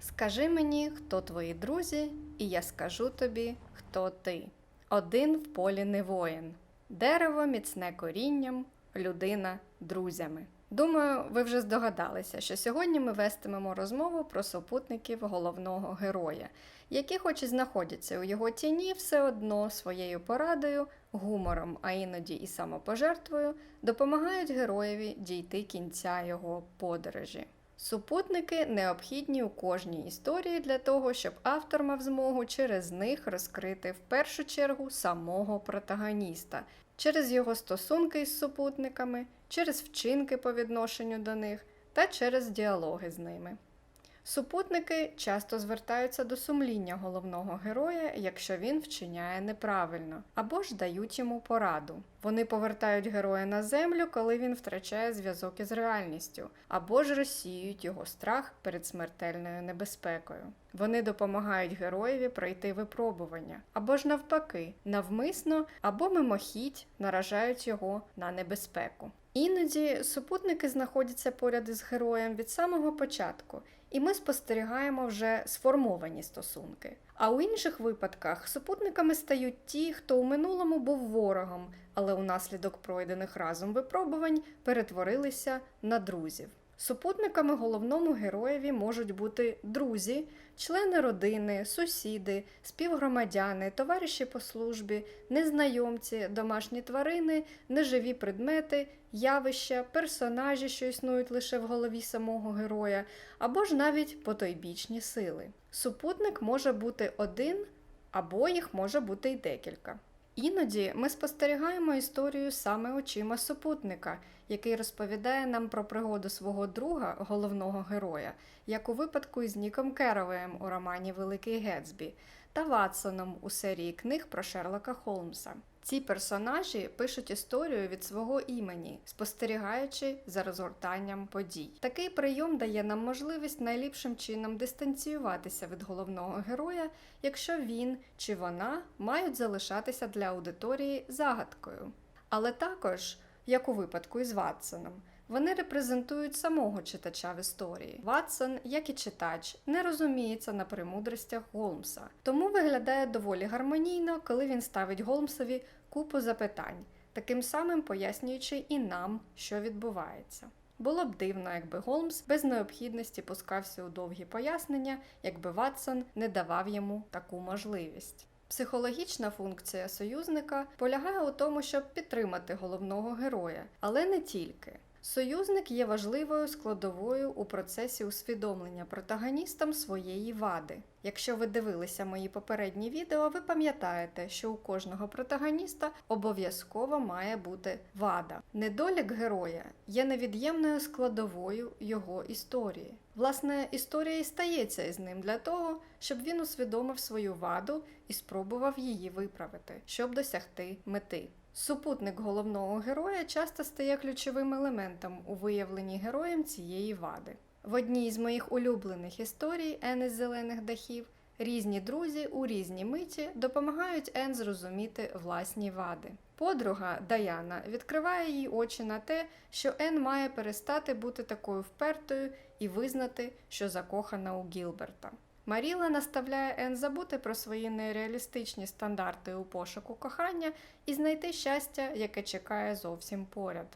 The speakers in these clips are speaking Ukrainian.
Скажи мені, хто твої друзі, і я скажу тобі, хто ти. Один в полі не воїн, дерево міцне корінням, людина друзями. Думаю, ви вже здогадалися, що сьогодні ми вестимемо розмову про супутників головного героя, які, хоч і знаходяться у його тіні, все одно своєю порадою, гумором, а іноді і самопожертвою допомагають героєві дійти кінця його подорожі. Супутники необхідні у кожній історії для того, щоб автор мав змогу через них розкрити в першу чергу самого протагоніста, через його стосунки із супутниками, через вчинки по відношенню до них та через діалоги з ними. Супутники часто звертаються до сумління головного героя, якщо він вчиняє неправильно, або ж дають йому пораду. Вони повертають героя на землю, коли він втрачає зв'язок із реальністю, або ж розсіюють його страх перед смертельною небезпекою. Вони допомагають героєві пройти випробування, або ж навпаки, навмисно або мимохідь наражають його на небезпеку. Іноді супутники знаходяться поряд із героєм від самого початку, і ми спостерігаємо вже сформовані стосунки. А у інших випадках супутниками стають ті, хто у минулому був ворогом, але унаслідок пройдених разом випробувань перетворилися на друзів. Супутниками головному героєві можуть бути друзі, члени родини, сусіди, співгромадяни, товариші по службі, незнайомці, домашні тварини, неживі предмети, явища, персонажі, що існують лише в голові самого героя, або ж навіть потойбічні сили. Супутник може бути один, або їх може бути й декілька. Іноді ми спостерігаємо історію саме очима супутника, який розповідає нам про пригоду свого друга, головного героя, як у випадку із Ніком Керовеєм у романі Великий Гетсбі та Ватсоном у серії книг про Шерлока Холмса. Ці персонажі пишуть історію від свого імені, спостерігаючи за розгортанням подій. Такий прийом дає нам можливість найліпшим чином дистанціюватися від головного героя, якщо він чи вона мають залишатися для аудиторії загадкою. Але також, як у випадку із Ватсоном, вони репрезентують самого читача в історії. Ватсон, як і читач, не розуміється на премудростях Голмса, тому виглядає доволі гармонійно, коли він ставить Голмсові купу запитань, таким самим пояснюючи і нам, що відбувається. Було б дивно, якби Голмс без необхідності пускався у довгі пояснення, якби Ватсон не давав йому таку можливість. Психологічна функція союзника полягає у тому, щоб підтримати головного героя, але не тільки. Союзник є важливою складовою у процесі усвідомлення протагоністам своєї вади. Якщо ви дивилися мої попередні відео, ви пам'ятаєте, що у кожного протагоніста обов'язково має бути вада. Недолік героя є невід'ємною складовою його історії. Власне, історія і стається із ним для того, щоб він усвідомив свою ваду і спробував її виправити, щоб досягти мети. Супутник головного героя часто стає ключовим елементом у виявленні героєм цієї вади. В одній з моїх улюблених історій Ен із зелених дахів різні друзі у різні миті допомагають Ен зрозуміти власні вади. Подруга Даяна відкриває їй очі на те, що Ен має перестати бути такою впертою і визнати, що закохана у Гілберта. Маріла наставляє Ен забути про свої нереалістичні стандарти у пошуку кохання і знайти щастя, яке чекає зовсім поряд.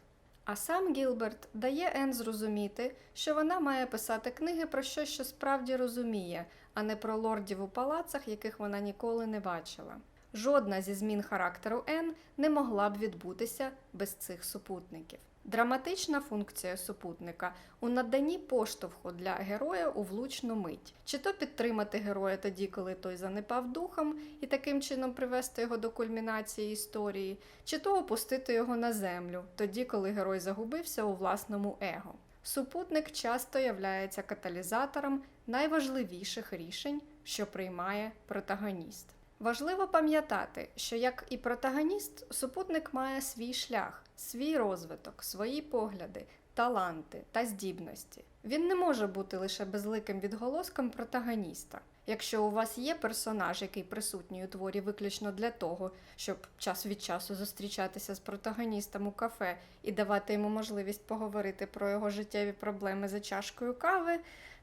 А сам Гілберт дає Ен зрозуміти, що вона має писати книги про щось, що справді розуміє, а не про лордів у палацах, яких вона ніколи не бачила. Жодна зі змін характеру Ен не могла б відбутися без цих супутників. Драматична функція супутника у наданні поштовху для героя у влучну мить, чи то підтримати героя тоді, коли той занепав духом, і таким чином привести його до кульмінації історії, чи то опустити його на землю, тоді, коли герой загубився у власному его. Супутник часто являється каталізатором найважливіших рішень, що приймає протагоніст. Важливо пам'ятати, що як і протагоніст, супутник має свій шлях, свій розвиток, свої погляди, таланти та здібності. Він не може бути лише безликим відголоском протагоніста. Якщо у вас є персонаж, який присутній у творі виключно для того, щоб час від часу зустрічатися з протагоністом у кафе і давати йому можливість поговорити про його життєві проблеми за чашкою кави,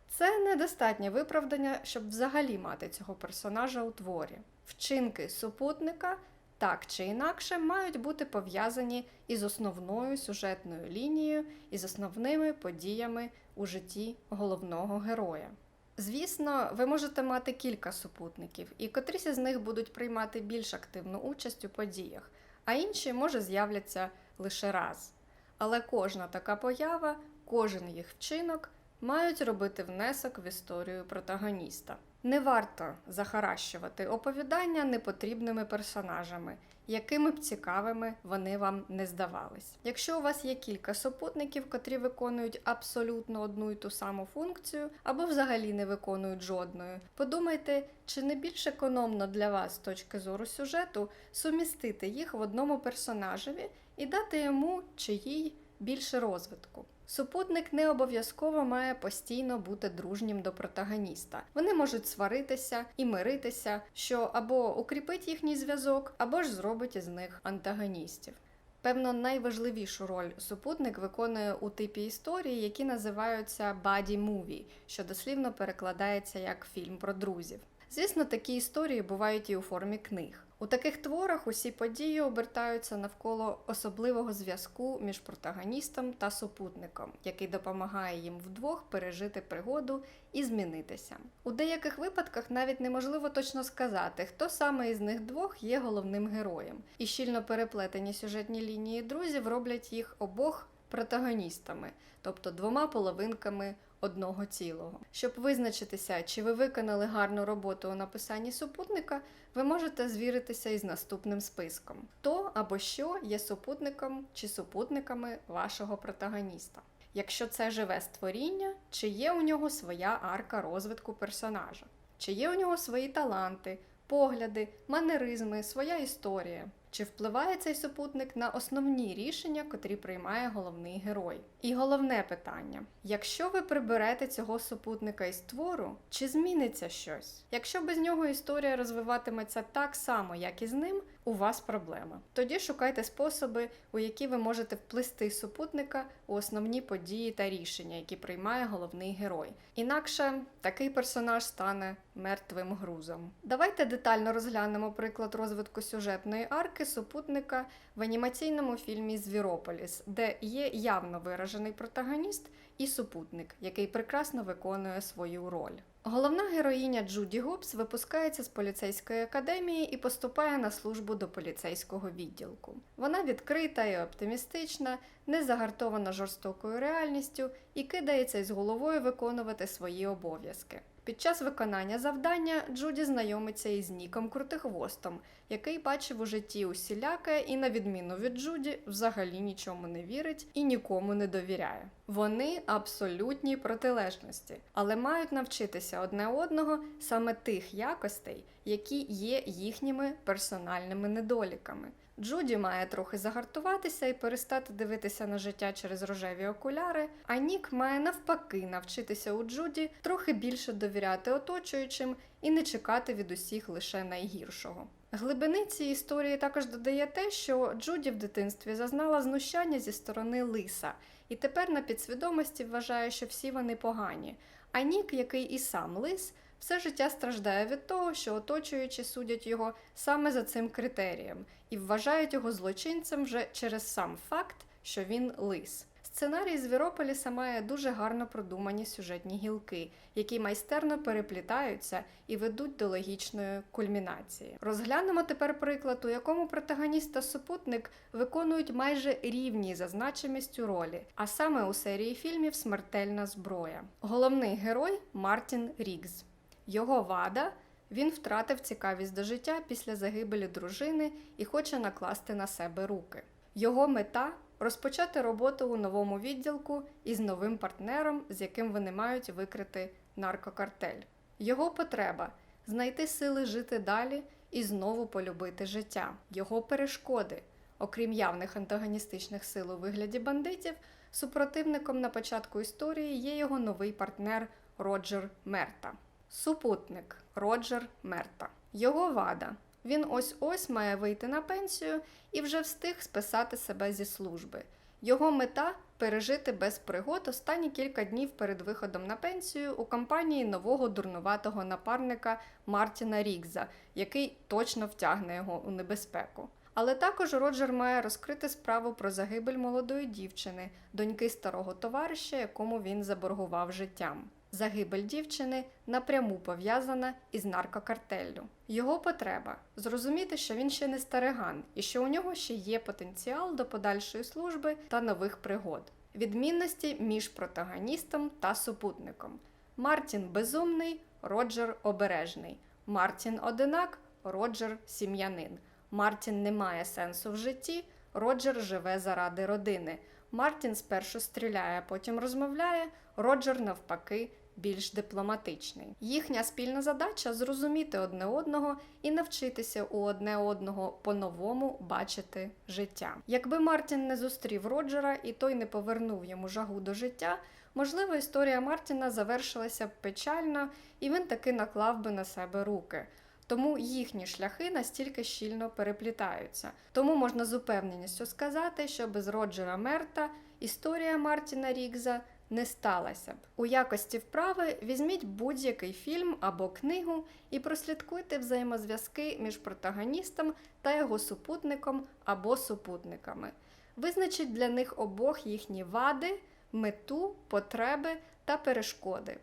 Це недостатнє виправдання, щоб взагалі мати цього персонажа у творі. Вчинки супутника так чи інакше мають бути пов'язані із основною сюжетною лінією і з основними подіями у житті головного героя. Звісно, ви можете мати кілька супутників, і котрісь із них будуть приймати більш активну участь у подіях, а інші, може, з'являться лише раз. Але кожна така поява, кожен їх вчинок мають робити внесок в історію протагоніста. Не варто захаращувати оповідання непотрібними персонажами, якими б цікавими вони вам не здавались. Якщо у вас є кілька супутників, котрі виконують абсолютно одну і ту саму функцію, або взагалі не виконують жодної, подумайте, чи не більш економно для вас з точки зору сюжету сумістити їх в одному персонажеві і дати йому чи їй більше розвитку. Супутник не обов'язково має постійно бути дружнім до протагоніста. Вони можуть сваритися і миритися, що або укріпить їхній зв'язок, або ж зробить із них антагоністів. Певно, найважливішу роль супутник виконує у типі історії, які називаються body movie, що дослівно перекладається як фільм про друзів. Звісно, такі історії бувають і у формі книг. У таких творах усі події обертаються навколо особливого зв'язку між протагоністом та супутником, який допомагає їм вдвох пережити пригоду і змінитися. У деяких випадках навіть неможливо точно сказати, хто саме із них двох є головним героєм, і щільно переплетені сюжетні лінії друзів роблять їх обох протагоністами, тобто двома половинками одного цілого. Щоб визначитися, чи ви виконали гарну роботу у написанні супутника, ви можете звіритися із наступним списком: хто або що є супутником чи супутниками вашого протагоніста. Якщо це живе створіння, чи є у нього своя арка розвитку персонажа, чи є у нього свої таланти, погляди, манеризми, своя історія. Чи впливає цей супутник на основні рішення, котрі приймає головний герой? І головне питання: якщо ви приберете цього супутника із твору, чи зміниться щось? Якщо без нього історія розвиватиметься так само, як і з ним, у вас проблема. Тоді шукайте способи, у які ви можете вплисти супутника у основні події та рішення, які приймає головний герой. Інакше такий персонаж стане мертвим грузом. Давайте детально розглянемо приклад розвитку сюжетної арки супутника в анімаційному фільмі Звірополіс, де є явно виражений протагоніст і супутник, який прекрасно виконує свою роль. Головна героїня Джуді Гобс випускається з поліцейської академії і поступає на службу до поліцейського відділку. Вона відкрита і оптимістична, не загартована жорстокою реальністю і кидається із головою виконувати свої обов'язки. Під час виконання завдання Джуді знайомиться із Ніком Крутихвостом, який бачив у житті усіляке і, на відміну від Джуді, взагалі нічому не вірить і нікому не довіряє. Вони абсолютні протилежності, але мають навчитися одне одного саме тих якостей, які є їхніми персональними недоліками. Джуді має трохи загартуватися і перестати дивитися на життя через рожеві окуляри, а Нік має навпаки навчитися у Джуді трохи більше довіряти оточуючим і не чекати від усіх лише найгіршого. Глибини цієї історії також додає те, що Джуді в дитинстві зазнала знущання зі сторони лиса, і тепер на підсвідомості вважає, що всі вони погані. А Нік, який і сам лис, все життя страждає від того, що оточуючі судять його саме за цим критерієм і вважають його злочинцем вже через сам факт, що він лис. Сценарій Звірополіса має дуже гарно продумані сюжетні гілки, які майстерно переплітаються і ведуть до логічної кульмінації. Розглянемо тепер приклад, у якому протагоніст та супутник виконують майже рівні за значимістю ролі, а саме у серії фільмів Смертельна зброя. Головний герой Мартін Рігз. Його вада він втратив цікавість до життя після загибелі дружини і хоче накласти на себе руки. Його мета розпочати роботу у новому відділку із новим партнером, з яким вони мають викрити наркокартель. Його потреба знайти сили жити далі і знову полюбити життя. Його перешкоди, окрім явних антагоністичних сил у вигляді бандитів, супротивником на початку історії є його новий партнер Роджер Мерта. Супутник Роджер Мерта. Його вада. Він ось ось має вийти на пенсію і вже встиг списати себе зі служби. Його мета пережити без пригод останні кілька днів перед виходом на пенсію у компанії нового дурнуватого напарника Мартіна Рігза, який точно втягне його у небезпеку. Але також Роджер має розкрити справу про загибель молодої дівчини, доньки старого товариша, якому він заборгував життям. Загибель дівчини напряму пов'язана із наркокартеллю. Його потреба зрозуміти, що він ще не стариган і що у нього ще є потенціал до подальшої служби та нових пригод. Відмінності між протагоністом та супутником. Мартін безумний, Роджер обережний. Мартін одинак, Роджер сім'янин. Мартін не має сенсу в житті, Роджер живе заради родини. Мартін спершу стріляє, потім розмовляє, Роджер, навпаки, більш дипломатичний. Їхня спільна задача зрозуміти одне одного і навчитися у одне одного по-новому бачити життя. Якби Мартін не зустрів Роджера і той не повернув йому жагу до життя, можливо, історія Мартіна завершилася б печально, і він таки наклав би на себе руки. Тому їхні шляхи настільки щільно переплітаються. Тому можна з упевненістю сказати, що без Роджера Мерта історія Мартіна Рігза не сталася б. У якості вправи візьміть будь-який фільм або книгу і прослідкуйте взаємозв'язки між протагоністом та його супутником або супутниками. Визначіть для них обох їхні вади, мету, потреби та перешкоди.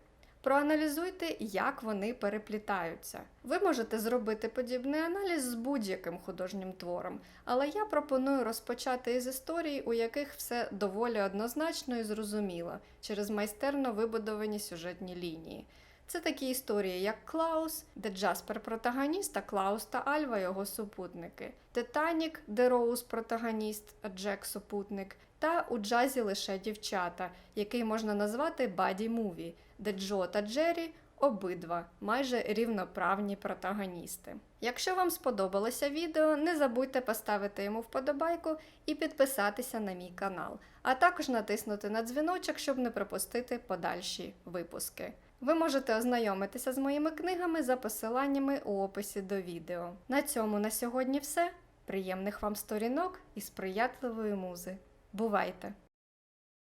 Проаналізуйте, як вони переплітаються. Ви можете зробити подібний аналіз з будь-яким художнім твором, але я пропоную розпочати із історій, у яких все доволі однозначно і зрозуміло через майстерно вибудовані сюжетні лінії. Це такі історії, як Клаус, де Джаспер протагоніст, а Клаус та Альва його супутники, Титанік, де Роуз протагоніст, а Джек супутник, та у джазі лише дівчата, який можна назвати баді муві, де Джо та Джері обидва майже рівноправні протагоністи. Якщо вам сподобалося відео, не забудьте поставити йому вподобайку і підписатися на мій канал, а також натиснути на дзвіночок, щоб не пропустити подальші випуски. Ви можете ознайомитися з моїми книгами за посиланнями у описі до відео. На цьому на сьогодні все. Приємних вам сторінок і сприятливої музи. Бувайте!